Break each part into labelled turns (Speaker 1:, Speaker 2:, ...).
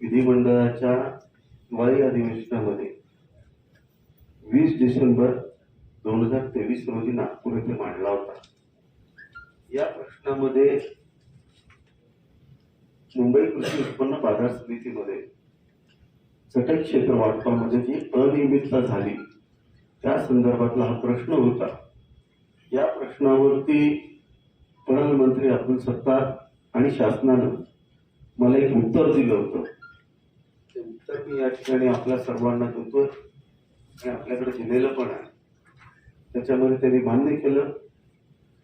Speaker 1: विधिमंडळाच्या हिवाळी अधिवेशनामध्ये वीस डिसेंबर दोन हजार तेवीस रोजी नागपूर येथे मांडला होता. या प्रश्नामध्ये मुंबई कृषी उत्पन्न बाजार समितीमध्ये चटक क्षेत्र वाटपामध्ये जी अनियमितता झाली त्या संदर्भातला हा प्रश्न होता. या प्रश्नावरती पणन मंत्री अब्दुल सत्तार आणि शासनानं मला एक उत्तर दिलं होतं. ते उत्तर मी या ठिकाणी आपल्या सर्वांना देतोय आणि आपल्याकडे दिलेलं पण आहे. त्याच्यामध्ये त्यांनी मान्य केलं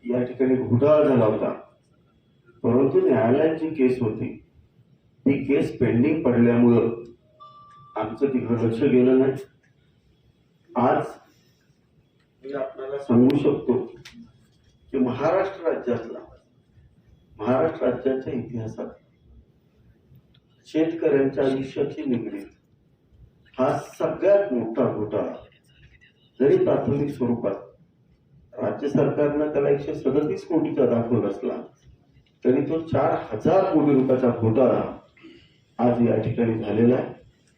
Speaker 1: या ठिकाणी घोटाळा झाला होता. परंतु न्यायालयात जी केस होती ती केस पेंडिंग पडल्यामुळं आमचं तिकडं लक्ष गेलं नाही. आज मी आपल्याला सांगू शकतो की महाराष्ट्र राज्यातला महाराष्ट्र राज्याच्या इतिहासात शेतकऱ्यांच्या आयुष्याची निगडीत. हा सगळ्यात मोठा घोटाळा. जरी प्राथमिक स्वरूपात राज्य सरकारनं त्याला एकशे सदतीस कोटीचा दाखवला असला तरी तो चार हजार कोटी रुपयाचा घोटाळा आज या ठिकाणी झालेला आहे.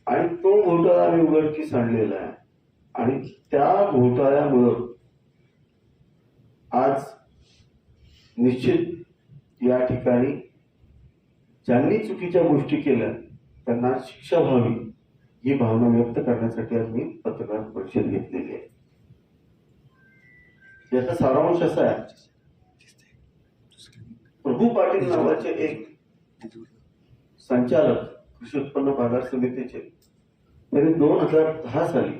Speaker 1: आणि तो घोटाळा आम्ही उघडकीस आणलेला आहे. आणि त्या घोटाळ्यामुळं आज निश्चित या ठिकाणी ज्यांनी चुकीच्या गोष्टी केल्या त्यांना शिक्षा व्हावी. ही भावना व्यक्त करण्यासाठी आज मी पत्रकार परिषद घेतलेली आहे. याचा सारांश असा आहे. प्रभू पाटील नावाचे एक संचालक कृषी उत्पन्न बाजार समितीचे. त्यांनी दोन हजार दहा साली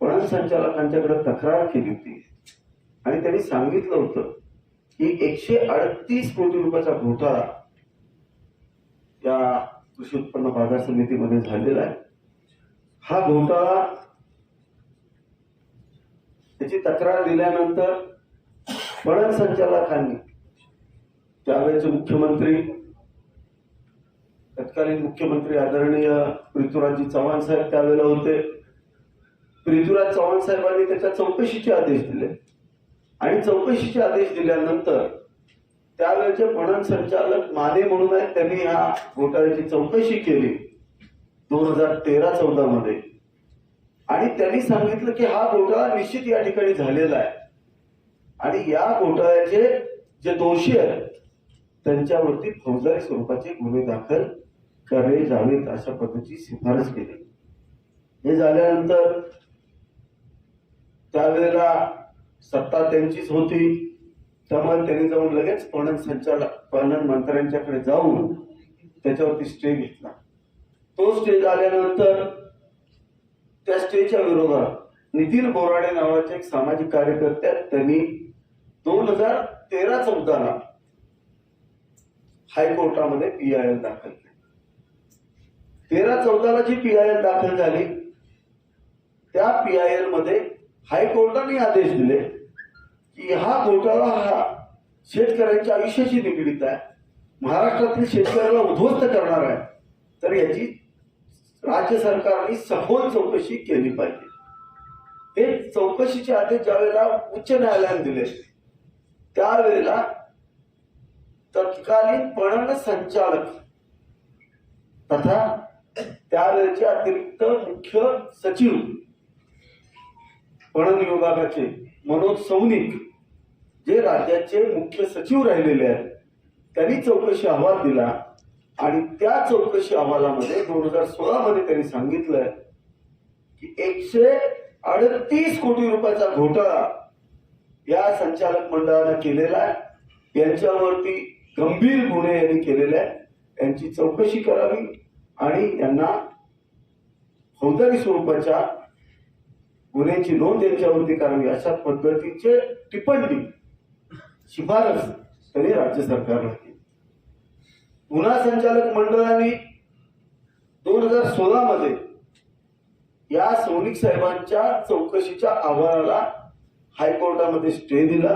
Speaker 1: पणन संचालकांच्याकडे तक्रार केली होती. आणि त्यांनी सांगितलं होतं की एकशे अडतीस कोटी रुपयाचा घोटाळा या कृषी उत्पन्न बाजार समितीमध्ये झालेला आहे. हा घोटाळा त्याची तक्रार दिल्यानंतर पणन संचालकांनी त्यावेळेचे मुख्यमंत्री तत्कालीन मुख्यमंत्री आदरणीय पृथ्वीराजजी चव्हाण साहेब त्यावेळेला होते. पृथ्वीराज चव्हाण साहेबांनी त्याच्या चौकशीचे आदेश दिले. आणि चौकशीचे आदेश दिल्यानंतर त्यावेळेचे पणन संचालक माने म्हणून आहेत त्यांनी या घोटाळ्याची चौकशी केली. दोन हजार तेरा चौदा मध्ये. आणि त्यांनी सांगितलं की हा घोटाळा निश्चित या ठिकाणी झालेला आहे. आणि या घोटाळ्याचे जे दोषी आहेत त्यांच्यावरती फौजदारी स्वरूपाचे गुन्हे दाखल करे जावेत अशा पद्धतीची शिफारस केली. हे झाल्यानंतर त्यावेळेला सत्ता त्यांचीच होती. त्यामुळे त्यांनी जाऊन लगेच पणन संचालक पणन मंत्र्यांच्याकडे जाऊन त्याच्यावरती स्टे घेतला. तो स्टे झाल्यानंतर त्या स्टेच्या विरोधात नितीन बोराडे नावाचे एक सामाजिक कार्यकर्त्या त्यांनी दोन हजार तेरा चौदाला हायकोर्टामध्ये पी आय एल दाखल केली. तेरा चौदाला जी पी आय एल दाखल झाली त्या पी आय एलमध्ये हायकोर्टाने आदेश दिले. की हा घोटाळा हा शेतकऱ्यांच्या आयुष्याशी निगडीत आहे. महाराष्ट्रातील शेतकऱ्याला उद्ध्वस्त करणार आहे. तर याची राज्य सरकारने सखोल चौकशी केली पाहिजे. हे चौकशीचे आदेश ज्यावेळेला उच्च न्यायालयाने दिले त्यावेळेला तत्कालीन पणन संचालक तथा त्यावेळेचे अतिरिक्त मुख्य सचिव पणन विभागाचे मनोज सौनिक जे राज्याचे मुख्य सचिव राहिलेले आहेत त्यांनी चौकशी अहवाल दिला आणि त्या चौकशी अहवालामध्ये दोन हजार सोळा मध्ये त्यांनी सांगितलंय की एकशे अडतीस कोटी रुपयाचा घोटाळा या संचालक मंडळानं केलेला आहे. यांच्यावरती गंभीर गुन्हे यांनी केलेले आहेत. यांची चौकशी करावी आणि यांना फौजदारी स्वरूपाच्या गुन्ह्याची नोंद यांच्यावरती करावी अशा पद्धतीचे टिप्पणी शिफारस त्यांनी राज्य सरकारला केली पुन्हा संचालक मंडळाने दोन हजार सोळा मध्ये या सोनिक साहेबांच्या चौकशीच्या अहवालाला हायकोर्टामध्ये स्टे दिला.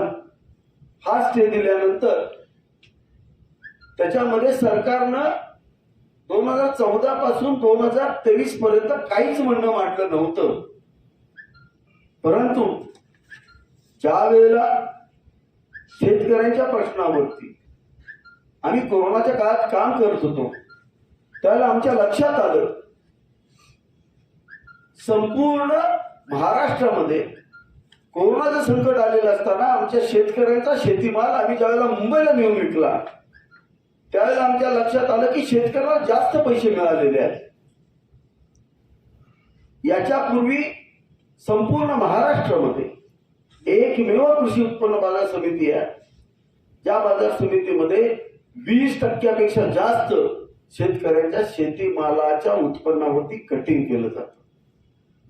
Speaker 1: हा स्टे दिल्यानंतर त्याच्यामध्ये सरकारनं दोन हजार चौदा पासून दोन हजार तेवीस पर्यंत काहीच म्हणणं मांडलं नव्हतं. परंतु ज्या वेळेला शेतकऱ्यांच्या प्रश्नावरती. आम्ही कोरोनाच्या काळात काम करत होतो. त्याला आमच्या लक्षात आलं. संपूर्ण महाराष्ट्रामध्ये कोरोनाचं संकट आलेलं असताना आमच्या शेतकऱ्यांचा शेतीमाल आम्ही ज्यावेळेला मुंबईला नेऊन विकला त्यावेळेला आमच्या लक्षात आलं की शेतकऱ्याला जास्त पैसे मिळालेले आहेत. याच्यापूर्वी संपूर्ण महाराष्ट्रामध्ये एकमेव कृषी उत्पन्न बाजार समिती आहे. ज्या बाजार समितीमध्ये वीस टक्क्यापेक्षा जास्त शेतकऱ्यांच्या शेतीमालाच्या उत्पन्नावरती कटिंग केलं जातं.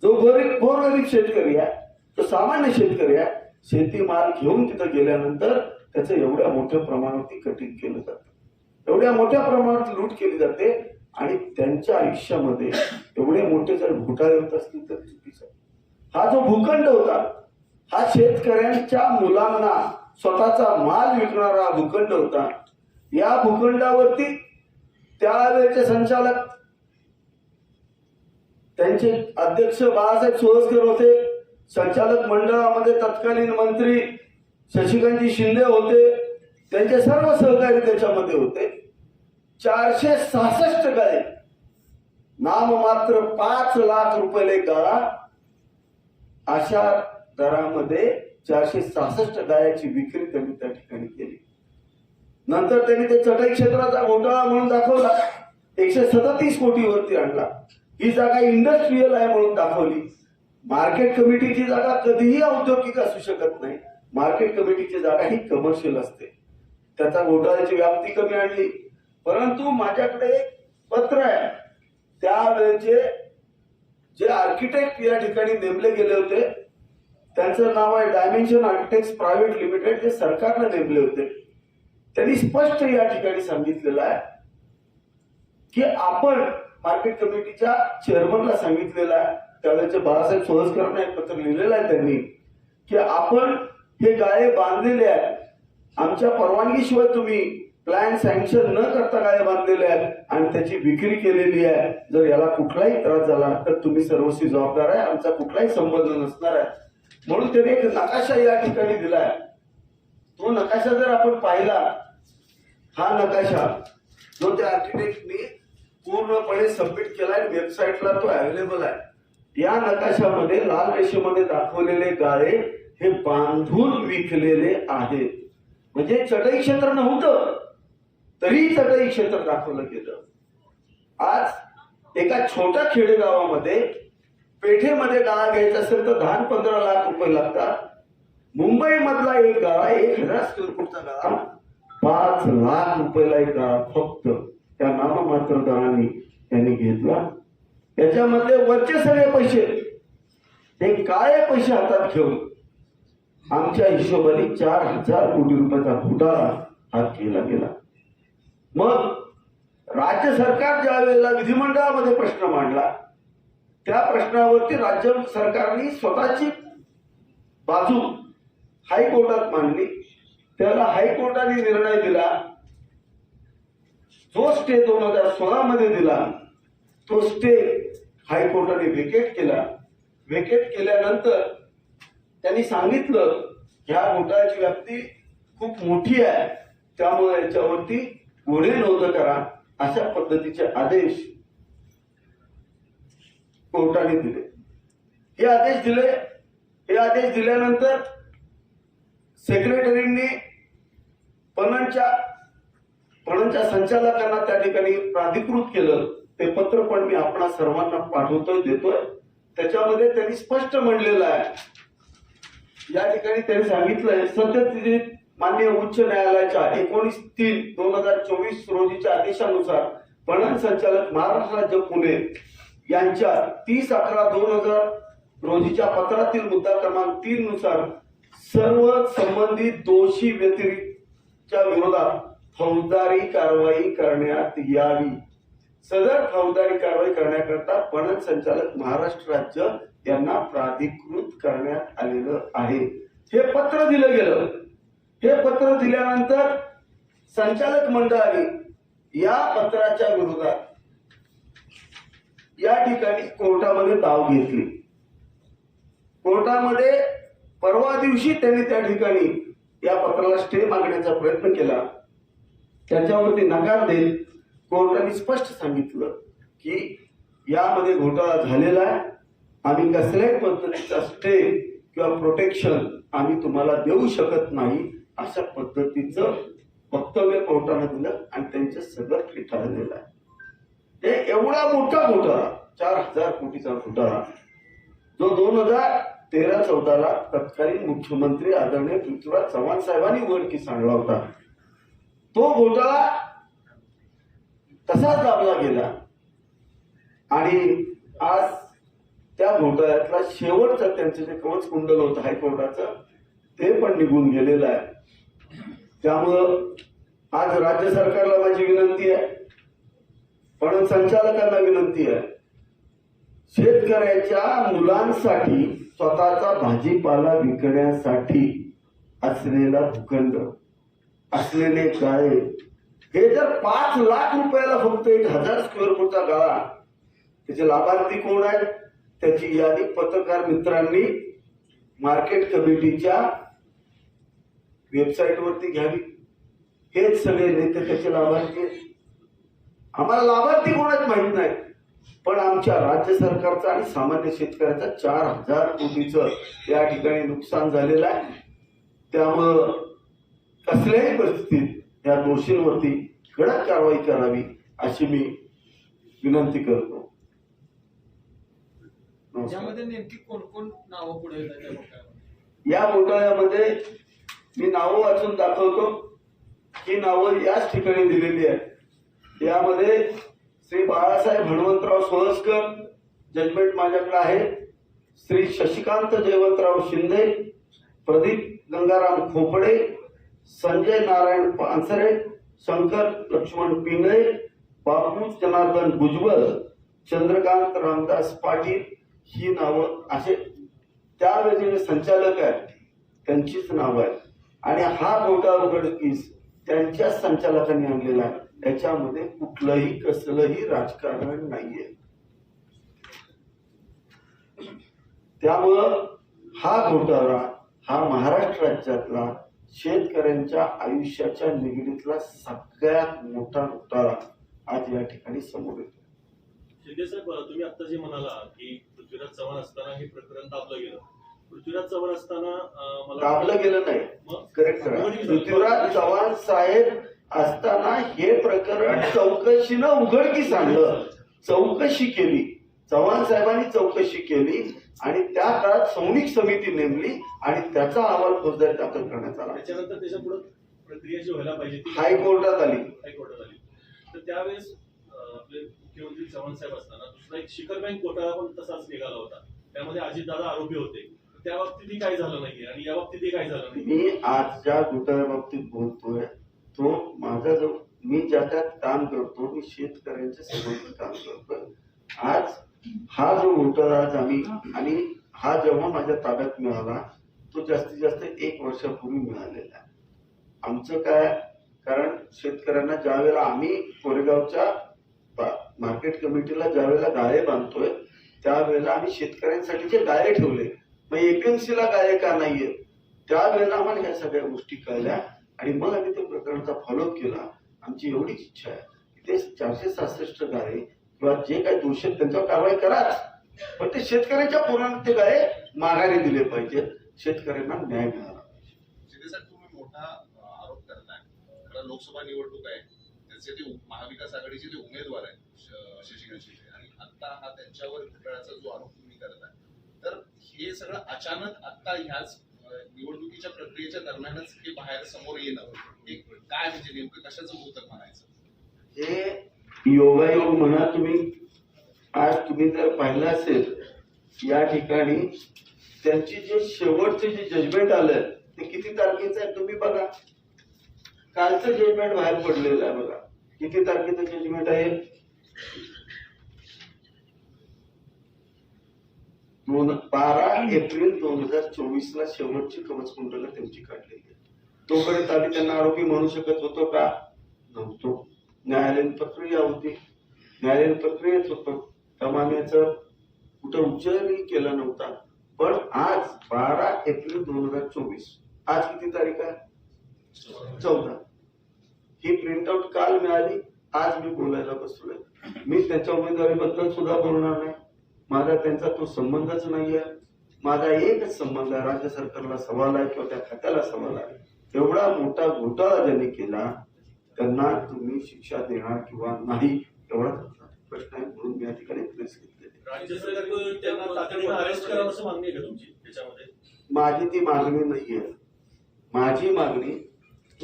Speaker 1: जो गरीब गोरगरीब शेतकरी आहे तो सामान्य शेतकरी आहे शेतीमाल घेऊन तिथं गेल्यानंतर त्याचं एवढ्या मोठ्या प्रमाणावरती कटिंग केलं जातं. एवढ्या मोठ्या प्रमाणात लूट केली जाते आणि त्यांच्या आयुष्यामध्ये एवढे मोठे जर घोटाळे होत असतील तर चुकीचं हा जो भूखंड होता हा शेतकऱ्यांच्या मुलांना स्वतःचा माल विकणारा भूखंड होता. या भूखंडावरती त्यावेळेचे संचालक त्यांचे अध्यक्ष बाळासाहेब सोळसकर होते संचालक मंडळामध्ये तत्कालीन मंत्री शशिकांतजी शिंदे होते त्यांचे सर्व सहकारी त्याच्यामध्ये होते. चारशे सहासष्ट गाळे नाम मात्र पाच लाख रुपये गाळा अशा दरामध्ये चारशे सहासष्ट गायाची विक्री त्यांनी त्या ठिकाणी केली. नंतर त्यांनी ते चटई क्षेत्राचा घोटाळा म्हणून दाखवला. एकशे सदतीस कोटीवरती आणला. ही जागा इंडस्ट्रीयल आहे म्हणून दाखवली. मार्केट कमिटीची जागा कधीही औद्योगिक असू शकत नाही. मार्केट कमिटीची जागा ही कमर्शियल असते. त्याचा घोटाळ्याची व्याप्ती कमी आणली. परंतु माझ्याकडे एक पत्र आहे. त्यावेळेचे जे आर्किटेक्ट या ठिकाणी नेमले गेले होते त्यांचं नाव आहे डायमेन्शन आर्किटेक्ट प्रायव्हेट लिमिटेड जे सरकारने नेमले होते. त्यांनी स्पष्ट या ठिकाणी सांगितलेलं आहे की आपण मार्केट कमिटीच्या चेअरमनला सांगितलेलं आहे. त्यावेळेचे बाळासाहेब सोळसकरांना एक पत्र लिहिलेलं आहे त्यांनी की आपण हे गाळे बांधलेले आहेत. आमच्या परवानगीशिवाय तुम्ही प्लॅन सँक्शन न करता गाळे बांधलेले आहेत आणि त्याची विक्री केलेली आहे. जर याला कुठलाही त्रास झाला तर तुम्ही सर्वस्वी जबाबदार आहे. आमचा कुठलाही संबंध नसणार आहे. म्हणून त्याने एक नकाशा या ठिकाणी दिलाय. तो नकाशा जर आपण पाहिला हा नकाशा जो त्या आर्किटेक्टनी पूर्णपणे सबमिट केलाय वेबसाईटला तो अवेलेबल आहे. या नकाशामध्ये लाल रेषेमध्ये दाखवलेले गाळे हे बांधून विकलेले आहेत. म्हणजे चटई क्षेत्र नव्हतं तरी चटई क्षेत्र दाखवलं गेलं. आज एका छोट्या खेडेगावामध्ये पेठेमध्ये गाळा घ्यायचा असेल तर दहा पंधरा लाख रुपये लागतात. मुंबई मधला एक गाळा एक हजार स्क्वेअर फूटचा गाळा पाच लाख रुपयाला एक गाळा फक्त. त्या नाममात्र दराने त्यांनी घेतला. त्याच्यामधले वरचे सगळे पैसे हे काय पैसे हातात घेऊन आमच्या हिशोबाने चार हजार कोटी रुपयाचा घोटाळा हा केला गेला. मग राज्य सरकार ज्या वेळेला विधिमंडळामध्ये प्रश्न मांडला त्या प्रश्नावरती राज्य सरकारने स्वतःची बाजू हायकोर्टात मांडली. त्याला हायकोर्टाने निर्णय दिला. जो स्टे दोन हजार सोळा मध्ये दिला तो स्टे हायकोर्टाने व्हेकेट केला. व्हेकेट केल्यानंतर त्यांनी सांगितलं ह्या घोटाळ्याची व्याप्ती खूप मोठी आहे. त्यामुळे याच्यावरती गुन्हे नोंद करा अशा पद्धतीचे आदेश कोर्टाने दिले. हे आदेश दिले. हे आदेश दिल्यानंतर सेक्रेटरींनी पणनच्या पणनच्या संचालकांना त्या ठिकाणी प्राधिकृत केलं. ते पत्र पण मी आपणा सर्वांना पाठवतोय देतोय. त्याच्यामध्ये त्यांनी स्पष्ट म्हणलेलं आहे. या ठिकाणी त्यांनी सांगितलंय सद्यस्थितीत मान्य उच्च न्यायालयाच्या एकोणीस तीन दोन हजार चोवीस रोजीच्या आदेशानुसार पणन संचालक महाराष्ट्र राज्य पुणे यांच्या तीस अकरा दोन हजार रोजीच्या पत्रातील मुद्दा क्रमांक तीन नुसार सर्व संबंधित दोषी व्यतिरिक्तच्या विरोधात फौजदारी कारवाई करण्यात यावी. सदर फौजदारी कारवाई करण्याकरता पणन संचालक महाराष्ट्र राज्य यांना प्राधिकृत करण्यात आलेलं आहे. हे पत्र दिलं गेलं. हे पत्र दिल्यानंतर संचालक मंडळाने या पत्राच्या विरोधात या ठिकाणी कोर्टामध्ये दाव घेतली. कोर्टामध्ये परवा दिवशी त्यांनी त्या ठिकाणी या पत्राला स्टे मागण्याचा प्रयत्न केला. त्याच्यावरती नकार देत कोर्टाने स्पष्ट सांगितलं की यामध्ये घोटाळा झालेला आहे. आम्ही कसल्याही पद्धतीचा स्टे किंवा प्रोटेक्शन आम्ही तुम्हाला देऊ शकत नाही अशा पद्धतीचं वक्तव्य कोर्टाने दिलं आणि त्यांचं सगळं फिटाळलेलं आहे. हे एवढा मोठा घोटाळा चार हजार कोटीचा घोटाळा जो दोन हजार तेरा चौदाला तत्कालीन मुख्यमंत्री आदरणीय पृथ्वीराज चव्हाण साहेबांनी उघडकीस आणला होता. तो घोटाळा तसाच दाबला गेला. आणि आज त्या घोटाळ्यातला शेवटचा त्यांचं जे कवच कुंडल होतं हायकोर्टाचं ते पण निघून गेलेलं आहे. त्यामुळं आज राज्य सरकारला माझी विनंती आहे. पण संचालकांना विनंती आहे शेतकऱ्याच्या मुलांसाठी स्वतःचा भाजीपाला विकण्यासाठी असलेला भूखंड असलेले गाळे हे जर पाच लाख रुपयाला फक्त एक हजार स्क्वेअर फूटचा गाळा त्याचे लाभार्थी कोण आहेत? त्याची यादी पत्रकार मित्रांनी मार्केट कमिटीच्या वेबसाईट वरती घ्यावी. हेच सगळे नेते त्याचे लाभार्थी आहेत. आम्हाला लाभार्थी कोणच माहीत नाही. पण आमच्या राज्य सरकारचा आणि सामान्य शेतकऱ्याचा चार हजार कोटीचं या ठिकाणी नुकसान झालेलं आहे. त्यामुळं कसल्याही परिस्थितीत या दोषींवरती कडक कारवाई करावी अशी मी विनंती करतो.
Speaker 2: नेमकी कोण कोण नावं पुढे?
Speaker 1: या घोटाळ्यामध्ये मी नावं वाचून दाखवतो. ही नावं याच ठिकाणी दिलेली आहेत. यामध्ये श्री बाळासाहेब हनुमंतराव सोळसकर जजमेंट माझ्याकडे आहे. श्री शशिकांत जयवंतराव शिंदे प्रदीप गंगाराम खोपडे संजय नारायण पानसरे शंकर लक्ष्मण पिंगळे बापू जनार्दन भुजबळ चंद्रकांत रामदास पाटील ही नावं असे त्यावेळेचे जे संचालक आहेत त्यांचीच नावं आहेत. आणि हा घोटाळा उघडकीस त्यांच्याच संचालकांनी आणलेला आहे. याच्यामध्ये कुठलंही कसलंही राजकारण नाहीये. त्यामुळं हा घोटाळा हा महाराष्ट्र राज्यातला शेतकऱ्यांच्या आयुष्याच्या निगडीतला सगळ्यात मोठा घोटाळा आज या ठिकाणी समोर येतो
Speaker 3: शिंदे साहेब तुम्ही आता जे म्हणाला की पृथ्वीराज चव्हाण असताना हे प्रकरण दाबलं गेलं. पृथ्वीराज चव्हाण असताना
Speaker 1: दाबलं गेलं नाही.
Speaker 3: मग
Speaker 1: करेक्ट करा. पृथ्वीराज चव्हाण साहेब असताना हे प्रकरण चौकशीनं उघडकीस आणलं. चौकशी केली. चव्हाण साहेबांनी चौकशी केली आणि त्या काळात सौनिक समिती नेमली आणि त्याचा अहवाल फौजदारी दाखल करण्यात आला.
Speaker 3: त्याच्यानंतर त्याच्या पुढे प्रक्रिया जी व्हायला पाहिजे ती
Speaker 1: हायकोर्टात आली.
Speaker 3: हायकोर्टात आली. तर त्यावेळेस आपले मुख्यमंत्री चव्हाण साहेब असताना दुसरा एक शिखर बँक घोटाळा पण तसाच निघाला होता. त्यामध्ये अजितदादा आरोपी होते. त्या बाबतीतही काय झालं नाहीये आणि या बाबतीतही काय झालं नाही
Speaker 1: मी आज ज्या घोटाळ्या बाबतीत बोलतोय. तो माझा जो मी ज्या त्यात काम करतो मी शेतकऱ्यांच्या संबंधित काम करतो आज हा जो मोटर आज आम्ही आणि हा जेव्हा माझ्या ताब्यात मिळाला तो जास्तीत जास्त एक वर्षापूर्वी मिळालेला. आहे आमचं काय कारण शेतकऱ्यांना ज्या वेळेला आम्ही कोरेगावच्या मार्केट कमिटीला ज्या वेळेला गाळे बांधतोय त्यावेळेला आम्ही शेतकऱ्यांसाठी जे गाळे ठेवले मग एपीएमसीला गाळे का नाहीये त्यावेळेला आम्हाला ह्या सगळ्या गोष्टी कळल्या. आणि मग आम्ही त्या प्रकरणाचा फॉलोअप केला. आमची एवढीच इच्छा आहे की ते चारशे सहासष्ट गाळे किंवा जे काही दोषी त्यांच्यावर कारवाई कराच. पण ते शेतकऱ्यांच्या पोरांना ते गाळे माघारी दिले पाहिजेत. शेतकऱ्यांना न्याय मिळाला
Speaker 4: पाहिजे. तुम्ही मोठा आरोप करताय. लोकसभा निवडणूक आहे. त्याचे ते महाविकास आघाडीचे ते उमेदवार आहेत शशिकांत शिंदे आणि आता हा त्यांच्यावर घोटाळ्याचा जो आरोप तुम्ही करताय. तर हे सगळं अचानक आता ह्याच निवडणुकीच्या प्रक्रियेच्या दरम्यानच हे बाहेर समोर येणं हे काय म्हणजे नेमकं कशाचं भूतक म्हणायचं?
Speaker 1: हे योगायोग म्हणा तुम्ही आज तुम्ही जर पाहिलं असेल या ठिकाणी त्यांची जे शेवटचे जे जजमेंट आलं ते किती तारखेचं आहे तुम्ही बघा. कालचं जजमेंट बाहेर पडलेलं आहे बघा. किती तारखेचं जजमेंट आहे? दोन बारा एप्रिल दोन हजार चोवीस ला शेवटची कवच कुंडलं त्यांची काढलेली आहे तोपर्यंत आम्ही त्यांना आरोपी म्हणू शकत होतो का? नव्हतो. न्यायालयीन प्रक्रिया होती. न्यायालयीन प्रक्रियेत होतो. त्यामुळे याचं कुठं उच्चारही केला नव्हता. पण आज बारा एप्रिल दोन हजार चोवीस. आज किती तारीख आहे? चौदा. ही प्रिंटआउट काल मिळाली. आज मी बोलायला बसलोय. मी त्याच्या उमेदवारीबद्दल सुद्धा बोलणार नाही. माझा त्यांचा तो संबंधच नाहीये. माझा एकच संबंध आहे. राज्य सरकारला सवाल आहे किंवा त्या खात्याला सवाल आहे. एवढा मोठा घोटाळा ज्यांनी केला त्यांना तुम्ही शिक्षा देणार किंवा नाही एवढा प्रश्न आहे म्हणून मी या ठिकाणी प्रेस
Speaker 3: आहे. त्याच्यामध्ये?
Speaker 1: माझी ती मागणी नाहीये. माझी मागणी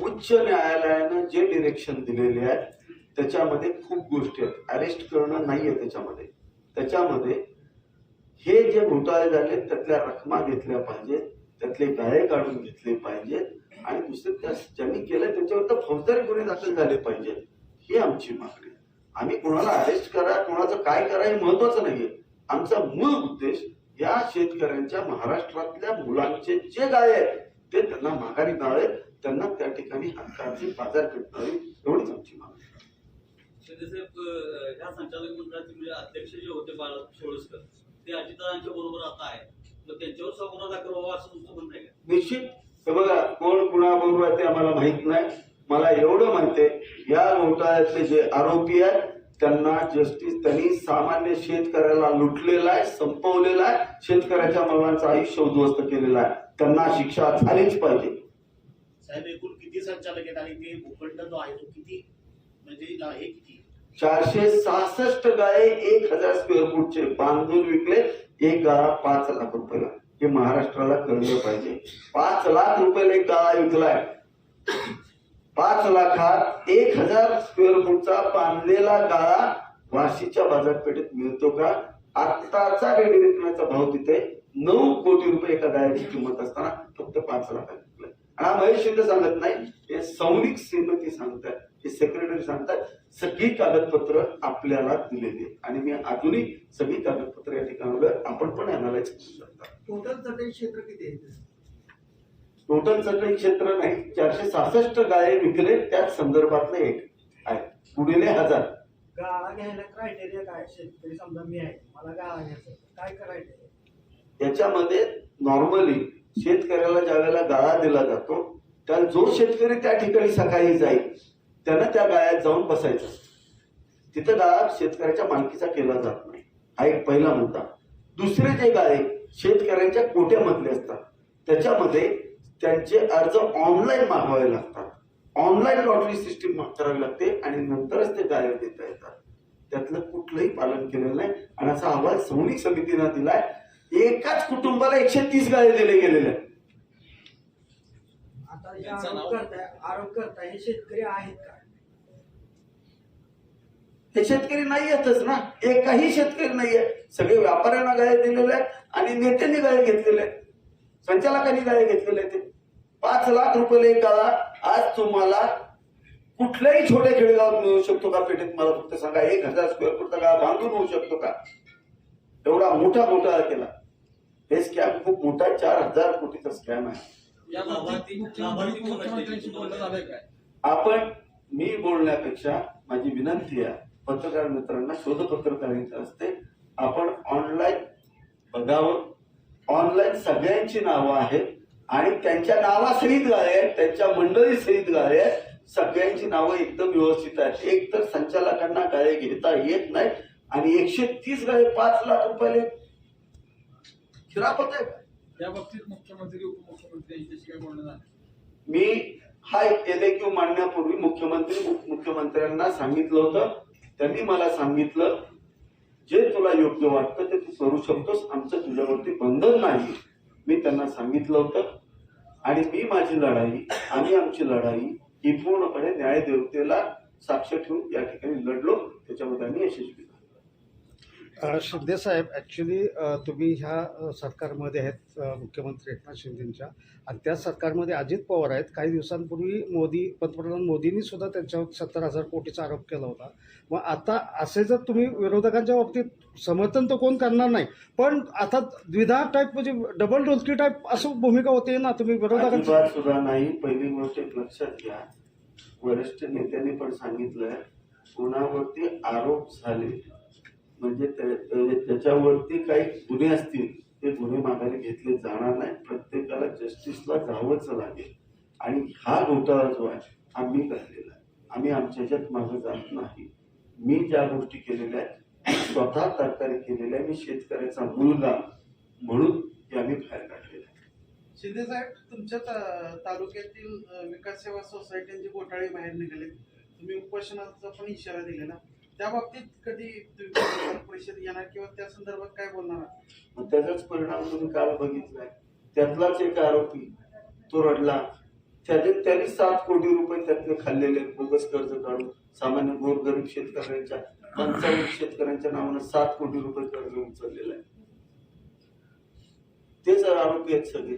Speaker 1: उच्च न्यायालयानं जे डिरेक्शन दिलेले आहे त्याच्यामध्ये खूप गोष्टी आहेत. अरेस्ट करणं नाहीये त्याच्यामध्ये. त्याच्यामध्ये हे जे घोटाळे झाले त्यातल्या रकमा घेतल्या पाहिजेत त्यातले गाळे काढून घेतले पाहिजेत आणि दुसरे त्या ज्यांनी केलं त्यांच्यावर फौजदारी गुन्हे दाखल झाले पाहिजेत ही आमची मागणी आहे. आम्ही कोणाला अरेस्ट करा कोणाचं काय करा हे महत्वाचं नाहीये आमचा मूळ उद्देश या शेतकऱ्यांच्या महाराष्ट्रातल्या मुलांचे जे गाळे आहेत ते त्यांना माघारी मिळावे त्यांना त्या ठिकाणी हक्काची बाजारपेठ मिळावी एवढीच आमची मागणी
Speaker 2: ह्या संचालक मंडळाचे म्हणजे अध्यक्ष जे होते बाळा सोळसकर ते अजितदादांच्या बरोबर आता आहे. मग त्यांच्यावर गुन्हा दाखल व्हावा असं तुमचं म्हणणं आहे का?
Speaker 1: निश्चित. हे बघा कोण कुणाबरोबर आहे ते आम्हाला माहीत नाही. मला एवढं माहिती या घोटाळ्यातले जे आरोपी आहेत त्यांना जस्टिस त्यांनी सामान्य शेतकऱ्याला लुटलेला आहे संपवलेला आहे शेतकऱ्याच्या मुलांचं आयुष्य उद्ध्वस्त केलेलं आहे. त्यांना शिक्षा झालीच पाहिजे.
Speaker 5: साहेब एकूण किती संचालक आहेत आणि ते भूखंड जो आहे तो किती म्हणजे हे किती?
Speaker 1: चारशे सहासष्ट गाळे एक हजार स्क्वेअर फूटचे बांधून विकले. एक गाळा पाच लाख रुपयाला. हे महाराष्ट्राला कळलं पाहिजे. पाच लाख रुपयाला एक गाळा विकलाय. पाच लाखात एक हजार स्क्वेअर फूटचा बांधलेला गाळा वाशीच्या बाजारपेठेत मिळतो का? आत्ताचा रेडी विकण्याचा भाव तिथे नऊ कोटी रुपये एका गाळ्याची किंमत असताना फक्त पाच लाखात विकलाय. आणि हा महेश शिंदे सांगत नाही हे सौनिक श्रीमती सांगतात हे सेक्रेटरी सांगतात सगळी कागदपत्र आपल्याला दिलेली. आणि मी अजूनही सगळी कागदपत्र या ठिकाणी आपण पण अनालाइज करू शकता.
Speaker 6: टोटल चटई क्षेत्र किती आहे
Speaker 1: टोटल सगळे क्षेत्र नाही चारशे सहासष्ट गाळे विकले त्या संदर्भातलं एक आहे पुढील हजार.
Speaker 6: गाळा घ्यायला क्रायटेरिया काय शेतकरी? समजा मी आहे मला गाळा घ्यायचा आहे. काय
Speaker 1: याच्यामध्ये नॉर्मली शेतकऱ्याला ज्या वेळेला गाळा दिला जातो त्या जो शेतकरी त्या ठिकाणी सकाळी जाईल त्यांना त्या गाळ्यात जाऊन बसायचं. तिथं गाळा शेतकऱ्याच्या मालकीचा केला जात नाही. हा एक पहिला मुद्दा. दुसरे जे गाळे शेतकऱ्यांच्या कोट्यामधले असतात त्याच्यामध्ये त्यांचे अर्ज ऑनलाईन मागवावे लागतात. ऑनलाईन लॉटरी सिस्टीम करावी लागते आणि नंतरच ते गाळे देता येतात. त्यातलं कुठलंही पालन केलेलं नाही आणि असा अहवाल सौनिक समितीनं दिलाय. एकाच कुटुंबाला एकशे तीस गाळे दिले गेलेले आहेत.
Speaker 6: आता आरोप करता हे शेतकरी आहेत का?
Speaker 1: हे शेतकरी नाही येतच ना. एकही शेतकरी नाहीये. सगळे व्यापाऱ्यांना गाळे दिलेले आहेत आणि नेत्यांनी गाळे घेतलेले आहेत. संचालकांनी गाळे घेतलेले ते. पाच लाख रुपये एक गाळा आज तुम्हाला कुठल्याही छोट्या खेडेगावात मिळू शकतो का पेठेत? मला फक्त सांगा. एक हजार स्क्वेअर फूटचा गाळा बांधून होऊ शकतो का? एवढा मोठा मोठा केला. हे स्कॅम खूप मोठा चार हजार कोटीचा स्कॅम आहे. आपण मी बोलण्यापेक्षा माझी विनंती आहे पत्रकार मित्रांना शोध पत्रकारिता असते. आपण ऑनलाईन बघावं. ऑनलाईन सगळ्यांची नावं आहेत आणि त्यांच्या नावासहित गाळे आहेत त्यांच्या मंडळी सहित गाळे आहेत. सगळ्यांची नावं एकदम व्यवस्थित आहेत. एक तर संचालकांना गाळे घेता येत नाही आणि एकशे तीस गाळे पाच लाख रुपयाले खिरापत आहे
Speaker 7: त्या बाबतीत मुख्यमंत्री उपमुख्यमंत्री यांच्याशी काय बोलणं झालं?
Speaker 1: मी हा एक एलेक्यू मांडण्यापूर्वी मुख्यमंत्री मुख्यमंत्र्यांना सांगितलं होतं. त्यांनी मला सांगितलं जे तुला योग्य वाटतं ते तू करू शकतोस. आमचं तुझ्यावरती बंधन नाही. मी त्यांना सांगितलं होतं. आणि मी माझी लढाई आम्ही आमची लढाई ही पूर्णपणे न्यायदेवतेला साक्ष ठेवून या ठिकाणी लढलो. त्याच्यामध्ये आम्ही यशस्वी
Speaker 8: शिंदेसाहेब ॲक्च्युली तुम्ही ह्या सरकारमध्ये आहेत मुख्यमंत्री एकनाथ शिंदेंच्या. आणि त्याच सरकारमध्ये अजित पवार आहेत. काही दिवसांपूर्वी मोदी पंतप्रधान मोदींनी सुद्धा त्यांच्यावर सत्तर हजार कोटीचा आरोप केला होता. मग आता असे जर तुम्ही विरोधकांच्या बाबतीत समर्थन तर कोण करणार नाही. पण आता द्विधा टाईप म्हणजे डबल डोलकी टाईप असं भूमिका होते ना तुम्ही विरोधकांची.
Speaker 1: सुद्धा नाही. पहिली गोष्ट लक्षात घ्या. वरिष्ठ नेत्यांनी पण सांगितलं कोणावरती आरोप झाले म्हणजे त्या- त्याच्यावरती काही गुन्हे असतील ते गुन्हे माघारी घेतले जाणार नाही. प्रत्येकाला जस्टिसला जावंच लागेल. आणि हा घोटाळा जो आहे हा मी घातलेला आहे. आम्ही आमच्या ह्याच्यात मागं जात नाही. मी ज्या गोष्टी केलेल्या आहेत स्वतः तरकारी केलेल्या आहे. मी शेतकऱ्याचा मुलगा म्हणून ते आम्ही बाहेर काढलेलं आहे.
Speaker 6: शिंदे साहेब तुमच्या ता- तालुक्यातील विकास सेवा सोसायटीचे घोटाळे बाहेर निघाले तुम्ही उपोषणाचा पण इशारा दिलेला त्या बाबतीत कधी परिषद येणार किंवा त्या संदर्भात काय बोलणार
Speaker 1: त्याचाच परिणाम तुम्ही काल बघितलाय. त्यातलाच एक आरोपी तो रडला. त्याचे त्यांनी सात कोटी रुपये त्यातले खाल्लेले आहेत, बोगस कर्ज काढून. सामान्य गोरगरीब शेतकऱ्यांच्या पंचावन्न शेतकऱ्यांच्या नावानं सात कोटी रुपये कर्ज उचललेलं आहे. ते जर आरोपी आहेत सगळे.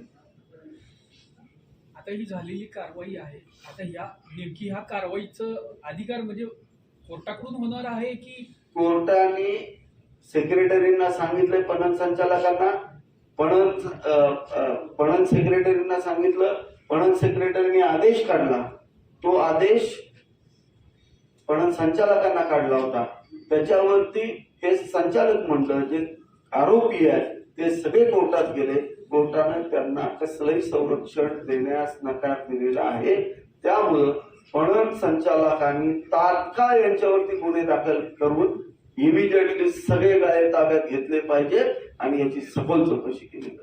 Speaker 7: आता ही झालेली कारवाई आहे. आता ह्या नेमकी ह्या कारवाईचं अधिकार म्हणजे कोर्टाकडून होणार आहे की
Speaker 1: कोर्टाने सेक्रेटरींना सांगितलंय पणन संचालकांना. पणन पणन सेक्रेटरींना सांगितलं पणन सेक्रेटरीने आदेश काढला. तो आदेश पणन संचालकांना काढला होता. त्याच्यावरती हे संचालक मंडळ जे आरोपी आहेत ते सगळे कोर्टात गेले. कोर्टानं त्यांना कसलंही संरक्षण देण्यास नकार दिलेला आहे. त्यामुळं पणन संचालकांनी तात्काळ यांच्यावरती गुन्हे दाखल करून इमिजिएटली सगळे गाळे ताब्यात घेतले पाहिजे आणि याची सखोल चौकशी केली पाहिजे.